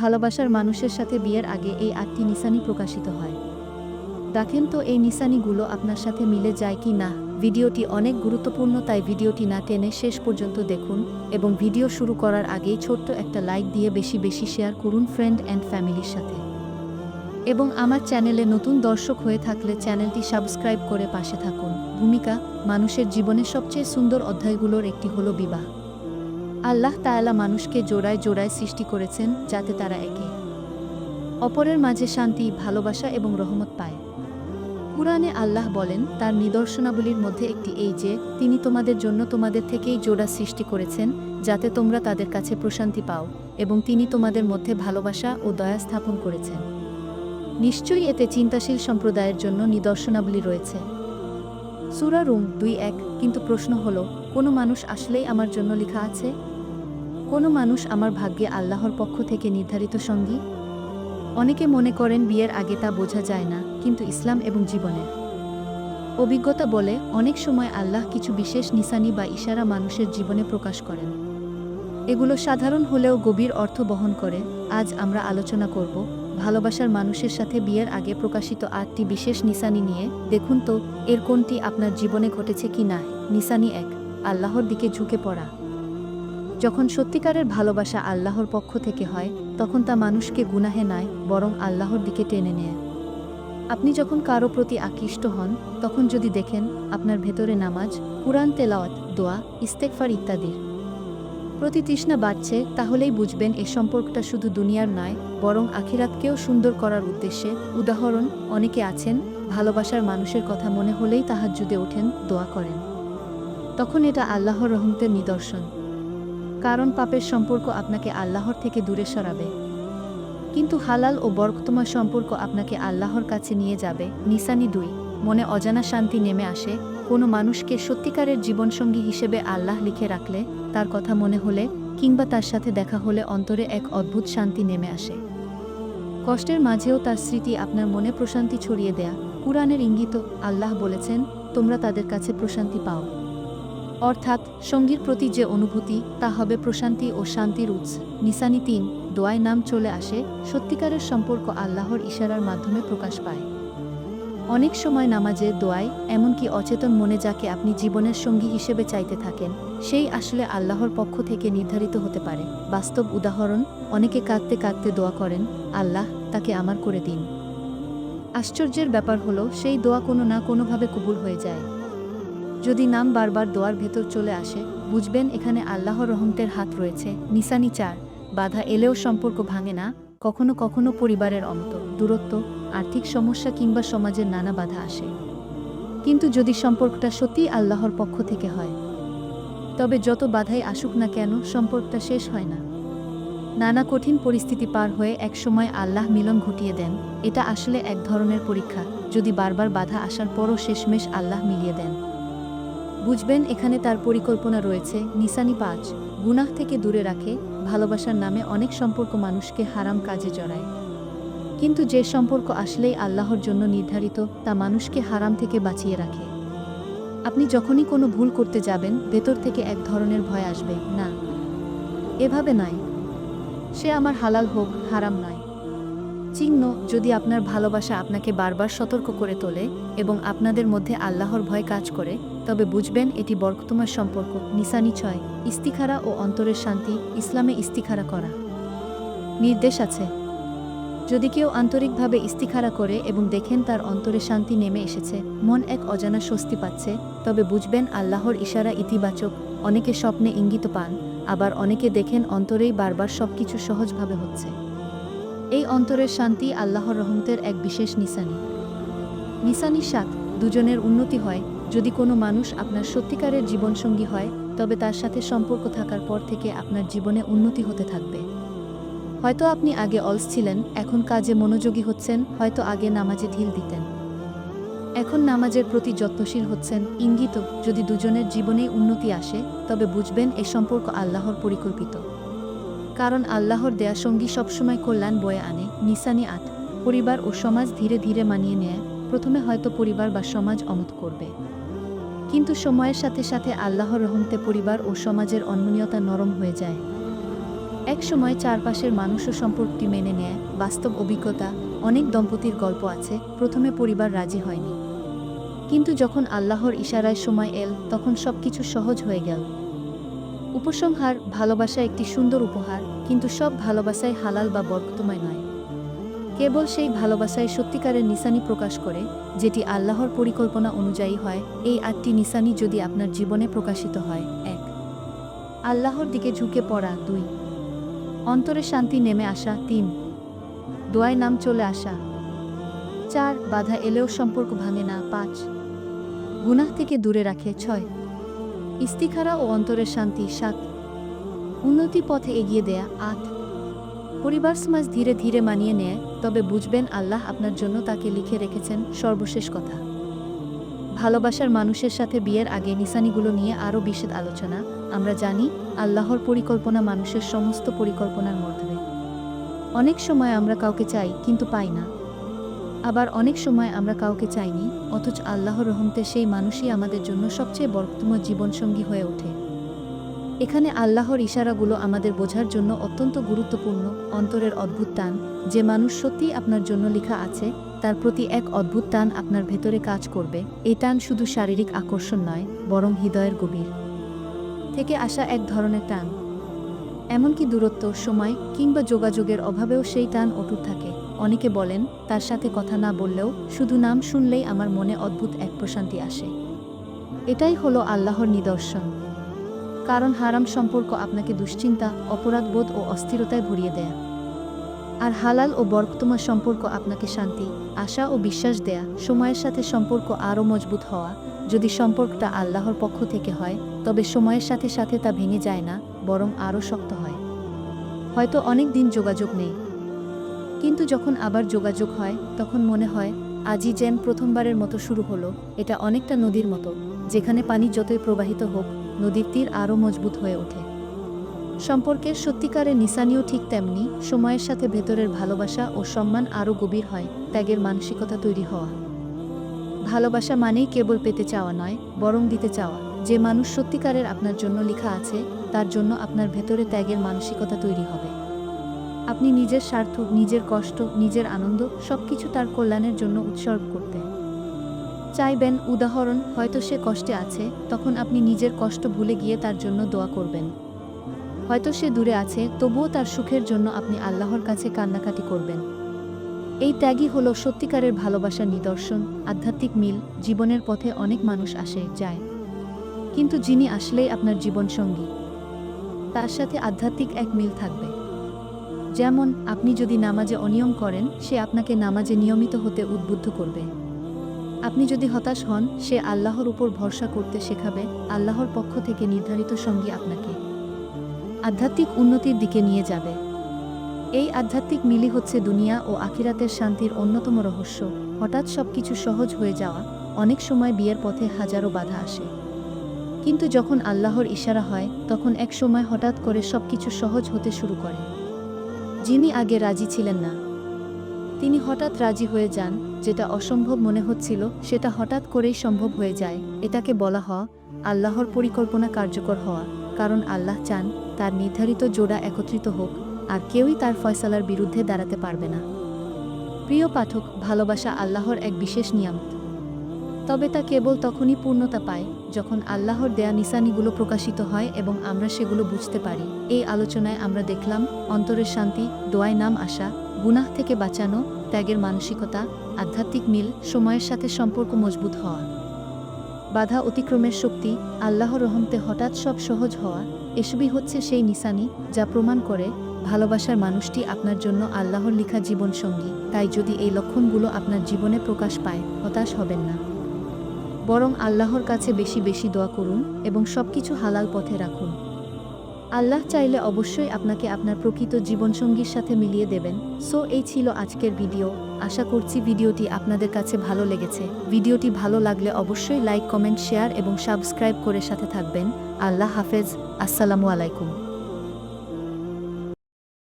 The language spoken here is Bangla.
ভালোবাসার মানুষের সাথে বিয়ের আগে এই আটটি নিশানি প্রকাশিত হয়। দেখেন তো এই নিশানিগুলো আপনার সাথে মিলে যায় কি না। ভিডিওটি অনেক গুরুত্বপূর্ণ, তাই ভিডিওটি না টেনে শেষ পর্যন্ত দেখুন এবং ভিডিও শুরু করার আগেই ছোট্ট একটা লাইক দিয়ে বেশি বেশি শেয়ার করুন ফ্রেন্ড অ্যান্ড ফ্যামিলির সাথে। এবং আমার চ্যানেলে নতুন দর্শক হয়ে থাকলে চ্যানেলটি সাবস্ক্রাইব করে পাশে থাকুন। ভূমিকা, মানুষের জীবনের সবচেয়ে সুন্দর অধ্যায়গুলোর একটি হলো বিবাহ। আল্লাহ তায়ালা মানুষকে জোড়ায় জোড়ায় সৃষ্টি করেছেন যাতে তারা একে। অপরের মাঝে শান্তি, ভালোবাসা এবং রহমত পায়। কুরআনে আল্লাহ বলেন, তার নিদর্শনাবলীর মধ্যে একটি এই যে, তিনি তোমাদের জন্য তোমাদের থেকেই জোড়া সৃষ্টি করেছেন যাতে তোমরা তাদের কাছে প্রশান্তি পাও এবং তিনি তোমাদের মধ্যে ভালোবাসা ও দয়া স্থাপন করেছেন। নিশ্চয়ই এতে চিন্তাশীল সম্প্রদায়ের জন্য নিদর্শনাবলী রয়েছে। সুরা রুম দুই এক, কিন্তু প্রশ্ন হলো, কোনো মানুষ আসলেই আমার জন্য লেখা আছে? কোনো মানুষ আমার ভাগ্যে আল্লাহর পক্ষ থেকে নির্ধারিত সঙ্গী? অনেকে মনে করেন বিয়ের আগে তা বোঝা যায় না, কিন্তু ইসলাম এবং জীবনের অভিজ্ঞতা বলে, অনেক সময় আল্লাহ কিছু বিশেষ নিশানি বা ইশারা মানুষের জীবনে প্রকাশ করেন। এগুলো সাধারণ হলেও গভীর অর্থ বহন করে। আজ আমরা আলোচনা করব, ভালোবাসার মানুষের সাথে বিয়ের আগে প্রকাশিত আটটি বিশেষ নিশানি নিয়ে। দেখুন তো, এর কোনটি আপনার জীবনে ঘটেছে কি না? নিশানি এক, আল্লাহর দিকে ঝুঁকে পড়া। যখন সত্যিকারের ভালোবাসা আল্লাহর পক্ষ থেকে হয়, তখন তা মানুষকে গুনাহে নয়, বরং আল্লাহর দিকে টেনে নেয়। আপনি যখন কারও প্রতি আকৃষ্ট হন, তখন যদি দেখেন আপনার ভেতরে নামাজ, কুরআন, তেলাওয়াত, দোয়া ইস্তেকফার ইত্যাদির প্রতি তৃষ্ণা বাড়ছে, তাহলেই বুঝবেন এ সম্পর্কটা শুধু দুনিয়ার নয়, বরং আখিরাতকেও সুন্দর করার উদ্দেশ্যে। উদাহরণ, অনেকে আছেন, ভালোবাসার মানুষের কথা মনে হলেই তাহার জুদে ওঠেন, দোয়া করেন। তখন এটা আল্লাহর রহমতের নিদর্শন। কারণ পাপের সম্পর্ক আপনাকে আল্লাহর থেকে দূরে সরাবে। কিন্তু হালাল ও বরকতময় সম্পর্ক আপনাকে আল্লাহর কাছে নিয়ে যাবে। নিসানি দুই, মনে অজানা শান্তি নেমে আসে। কোনো মানুষকে সত্যিকারের জীবনসঙ্গী হিসেবে আল্লাহ লিখে রাখলে, তার কথা মনে হলে কিংবা তার সাথে দেখা হলে অন্তরে এক অদ্ভুত শান্তি নেমে আসে। কষ্টের মাঝেও তার স্মৃতি আপনার মনে প্রশান্তি ছড়িয়ে দেয়া। কুরআনের ইঙ্গিত আল্লাহ বলেছেন, তোমরা তাদের কাছে প্রশান্তি পাও। অর্থাৎ সঙ্গীর প্রতি যে অনুভূতি, তা হবে প্রশান্তি ও শান্তির উৎস। নিসানি তিন দোয়ায় নাম চলে আসে সত্যিকারের সম্পর্ক আল্লাহর ইশারার মাধ্যমে প্রকাশ পায়। অনেক সময় নামাজে দোয়ায়, এমনকি অচেতন মনে যাকে আপনি জীবনের সঙ্গী হিসেবে চাইতে থাকেন, সেই আসলে আল্লাহর পক্ষ থেকে নির্ধারিত হতে পারে। বাস্তব উদাহরণ, অনেকে কাঁদতে কাঁদতে দোয়া করেন, আল্লাহ, তাকে আমার করে দিন। আশ্চর্যের ব্যাপার হলো, সেই দোয়া কোনো না কোনোভাবে কবুল হয়ে যায়। যদি নাম বারবার দোয়ার ভেতর চলে আসে, বুঝবেন এখানে আল্লাহর রহমতের হাত রয়েছে। নিসানি চার, বাধা এলেও সম্পর্ক ভাঙে না, কখনো কখনো পরিবারের অন্ত, দূরত্ব, আর্থিক সমস্যা কিংবা সমাজের নানা বাধা আসে। কিন্তু যদি সম্পর্কটা সত্যিই আল্লাহর পক্ষ থেকে হয়, তবে যত বাধাই আসুক না কেন সম্পর্কটা শেষ হয় না। নানা কঠিন পরিস্থিতি পার হয়ে একসময় আল্লাহ মিলন ঘটিয়ে দেন, এটা আসলে এক ধরনের পরীক্ষা, যদি বারবার বাধা আসার পরও শেষমেশ আল্লাহ মিলিয়ে দেন। বুঝবেন এখানে তার পরিকল্পনা রয়েছে। নিসানি পাঁচ গুনাহ থেকে দূরে রাখে, ভালোবাসার নামে অনেক সম্পর্ক মানুষকে হারাম কাজে জড়ায়। কিন্তু যে সম্পর্ক আসলেই আল্লাহর জন্য নির্ধারিত, তা মানুষকে হারাম থেকে বাঁচিয়ে রাখে। আপনি যখনই কোনো ভুল করতে যাবেন, ভেতর থেকে এক ধরনের ভয় আসবে, না। এভাবে নয়। সে আমার হালাল হোক, হারাম নয়। চিহ্ন যদি আপনার ভালোবাসা আপনাকে বারবার সতর্ক করে তোলে এবং আপনাদের মধ্যে আল্লাহর ভয় কাজ করে, তবে বুঝবেন এটি বরকতমার সম্পর্ক। নিসানি ছয়, ইস্তিখারা ও অন্তরের শান্তি, ইসলামে ইস্তিখারা করা। নির্দেশ আছে। যদি কেউ আন্তরিকভাবে ইস্তিখারা করে এবং দেখেন তার অন্তরে শান্তি নেমে এসেছে, মন এক অজানা স্বস্তি পাচ্ছে, তবে বুঝবেন আল্লাহর ইশারা ইতিবাচক, অনেকে স্বপ্নে ইঙ্গিত পান, আবার অনেকে দেখেন অন্তরেই বারবার সবকিছু সহজভাবে হচ্ছে। এই অন্তরের শান্তি আল্লাহর রহমতের এক বিশেষ নিশানি। নিশানি সাত, দুজনের উন্নতি হয়। যদি কোনো মানুষ আপনার সত্যিকারের জীবনসঙ্গী হয়, তবে তার সাথে সম্পর্ক থাকার পর থেকে আপনার জীবনে উন্নতি হতে থাকবে। হয়তো আপনি আগে অলস ছিলেন, এখন কাজে মনোযোগী হচ্ছেন, হয়তো আগে নামাজে ঢিল দিতেন। এখন নামাজের প্রতি যত্নশীল হচ্ছেন। ইঙ্গিত, যদি দুজনের জীবনেই উন্নতি আসে, তবে বুঝবেন এ সম্পর্ক আল্লাহর পরিকল্পিত। কারণ আল্লাহর দেয়া সঙ্গী সবসময় কল্যাণ বয়ে আনে, নিসানি আট পরিবার ও সমাজ ধীরে ধীরে মানিয়ে নেয়, প্রথমে হয়তো পরিবার বা সমাজ অমত করবে। কিন্তু সময়ের সাথে সাথে আল্লাহর রহমতে পরিবার ও সমাজের অন্যনীয়তা নরম হয়ে যায়। এক সময় চারপাশের মানুষও সম্পর্কটি মেনে নেয়, বাস্তব অভিজ্ঞতা, অনেক দম্পতির গল্প আছে, প্রথমে পরিবার রাজি হয়নি। কিন্তু যখন আল্লাহর ইশারায় সময় এল, তখন সবকিছু সহজ হয়ে গেল। উপসংহার, ভালোবাসা একটি সুন্দর উপহার, কিন্তু সব ভালোবাসায় হালাল বা বরকতময় নয়। কেবল সেই ভালোবাসায় সত্যিকারের নিশানি প্রকাশ করে, যেটি আল্লাহর পরিকল্পনা অনুযায়ী হয়, এই আটটি নিশানি যদি আপনার জীবনে প্রকাশিত হয়, এক। আল্লাহর দিকে ঝুঁকে পড়া, দুই। অন্তরে শান্তি নেমে আসা, তিন। দোয়ায় নাম চলে আসা। চার, বাধা এলেও সম্পর্ক ভাঙে না, পাঁচ। গুনাহ থেকে দূরে রাখে, ছয়। ইস্তিখারা ও অন্তরের শান্তি সাত। উন্নতি পথে এগিয়ে দেয়া আট। পরিবার সমাজ ধীরে ধীরে মানিয়ে নেয়, তবে বুঝবেন আল্লাহ আপনার জন্য তাকে লিখে রেখেছেন সর্বশেষ কথা। ভালোবাসার মানুষের সাথে বিয়ের আগে নিশানিগুলো নিয়ে আরও বিশেষ আলোচনা। আমরা জানি, আল্লাহর পরিকল্পনা মানুষের সমস্ত পরিকল্পনার মধ্যে। অনেক সময় আমরা কাউকে চাই, কিন্তু পাই না। আবার অনেক সময় আমরা কাউকে চাইনি, অথচ আল্লাহর রহমতে সেই মানুষই আমাদের জন্য সবচেয়ে বর্তম জীবনসঙ্গী হয়ে ওঠে। এখানে আল্লাহর ইশারাগুলো আমাদের বোঝার জন্য অত্যন্ত গুরুত্বপূর্ণ, অন্তরের অদ্ভুত টান। যে মানুষ সত্যিই আপনার জন্য লেখা আছে, তার প্রতি এক অদ্ভুত টান আপনার ভেতরে কাজ করবে। এই টান শুধু শারীরিক আকর্ষণ নয়, বরং হৃদয়ের গভীর। থেকে আসা এক ধরনের টান। এমনকি দূরত্ব, সময় কিংবা যোগাযোগের অভাবেও সেই টান অটুট থাকে। অনেকে বলেন, তার সাথে কথা না বললেও শুধু নাম শুনলেই আমার মনে অদ্ভুত এক প্রশান্তি আসে। এটাই হলো আল্লাহর নিদর্শন। কারণ হারাম সম্পর্ক আপনাকে দুশ্চিন্তা অপরাধবোধ ও অস্থিরতায় ভরিয়ে দেয়া। আর হালাল ও বরকতমা সম্পর্ক আপনাকে শান্তি, আশা ও বিশ্বাস দেয়া, সময়ের সাথে সম্পর্ক আরও মজবুত হওয়া। যদি সম্পর্কটা আল্লাহর পক্ষ থেকে হয়, তবে সময়ের সাথে সাথে তা ভেঙে যায় না, বরং আরও শক্ত হয়। হয়তো অনেক দিন যোগাযোগ নেই। কিন্তু যখন আবার যোগাযোগ হয়, তখন মনে হয়, আজই যেন প্রথমবারের মতো শুরু হলো। এটা অনেকটা নদীর মতো। যেখানে পানি যতই প্রবাহিত হোক, নদীর তীর আরও মজবুত হয়ে ওঠে। সম্পর্কের সত্যিকারের নিশানিও ঠিক তেমনি, সময়ের সাথে ভেতরের ভালোবাসা ও সম্মান আরও গভীর হয়, ত্যাগের মানসিকতা তৈরি হওয়া। ভালোবাসা মানেই কেবল পেতে চাওয়া নয়, বরং দিতে চাওয়া। যে মানুষ সত্যিকারের আপনার জন্য লেখা আছে, তার জন্য আপনার ভেতরে ত্যাগের মানসিকতা তৈরি হবে। আপনি নিজের স্বার্থ, নিজের কষ্ট, নিজের আনন্দ সবকিছু তার কল্যাণের জন্য উৎসর্গ করতে। চাইবেন উদাহরণ, হয়তো সে কষ্টে আছে, তখন আপনি নিজের কষ্ট ভুলে গিয়ে তার জন্য দোয়া করবেন। হয়তো সে দূরে আছে, তবুও তার সুখের জন্য আপনি আল্লাহর কাছে কান্নাকাটি করবেন। এই ত্যাগই হলো সত্যিকারের ভালোবাসার নিদর্শন, আধ্যাত্মিক মিল, জীবনের পথে অনেক মানুষ আসে, যায়। কিন্তু যিনি আসলেই আপনার জীবনসঙ্গী, তার সাথে আধ্যাত্মিক এক মিল থাকবে। যেমন, আপনি যদি নামাজে অনিয়ম করেন, সে আপনাকে নামাজে নিয়মিত হতে উদ্বুদ্ধ করবে। আপনি যদি হতাশ হন, সে আল্লাহর উপর ভরসা করতে শেখাবে, আল্লাহর পক্ষ থেকে নির্ধারিত সঙ্গী আপনাকে। আধ্যাত্মিক উন্নতির দিকে নিয়ে যাবে। এই আধ্যাত্মিক মিলি হচ্ছে দুনিয়া ও আখিরাতের শান্তির অন্যতম রহস্য। হঠাৎ সবকিছু সহজ হয়ে যাওয়া, অনেক সময় বিয়ের পথে হাজারো বাধা আসে। কিন্তু যখন আল্লাহর ইশারা হয়, তখন এক সময় হঠাৎ করে সবকিছু সহজ হতে শুরু করে। যিনি আগে রাজি ছিলেন না। তিনি হঠাৎ রাজি হয়ে যান, যেটা অসম্ভব মনে হচ্ছিল, সেটা হঠাৎ করেই সম্ভব হয়ে যায়। এটাকে বলা হয় আল্লাহর পরিকল্পনা কার্যকর হওয়া, কারণ আল্লাহ চান তার নির্ধারিত জোড়া একত্রিত হোক, আর কেউই তার ফয়সালার বিরুদ্ধে দাঁড়াতে পারবে না। প্রিয় পাঠক, ভালোবাসা আল্লাহর এক বিশেষ নিয়ামত। তবে তা কেবল তখনই পূর্ণতা পায়, যখন আল্লাহর দেয়া নিশানিগুলো প্রকাশিত হয় এবং আমরা সেগুলো বুঝতে পারি। এই আলোচনায় আমরা দেখলাম, অন্তরের শান্তি, দোয়ায় নাম আসা, গুনাহ থেকে বাঁচানো, ত্যাগের মানসিকতা, আধ্যাত্মিক মিল, সময়ের সাথে সম্পর্ক মজবুত হওয়া। বাধা অতিক্রমের শক্তি, আল্লাহর রহমতে হঠাৎ সব সহজ হওয়া, এসবই হচ্ছে সেই নিশানি যা প্রমাণ করে ভালোবাসার মানুষটি আপনার জন্য আল্লাহর লিখা জীবনসঙ্গী। তাই যদি এই লক্ষণগুলো আপনার জীবনে প্রকাশ পায়, হতাশ হবেন না। বরং আল্লাহর কাছে বেশি বেশি দোয়া করুন এবং সব কিছু হালাল পথে রাখুন। আল্লাহ চাইলে অবশ্যই আপনাকে আপনার প্রকৃত জীবনসঙ্গীর সাথে মিলিয়ে দেবেন। সো, এই ছিল আজকের ভিডিও। আশা করছি ভিডিওটি আপনাদের কাছে ভালো লেগেছে। ভিডিওটি ভালো লাগলে অবশ্যই লাইক, কমেন্ট, শেয়ার এবং সাবস্ক্রাইব করে সাথে থাকবেন। আল্লাহ হাফেজ। আসসালামু আলাইকুম।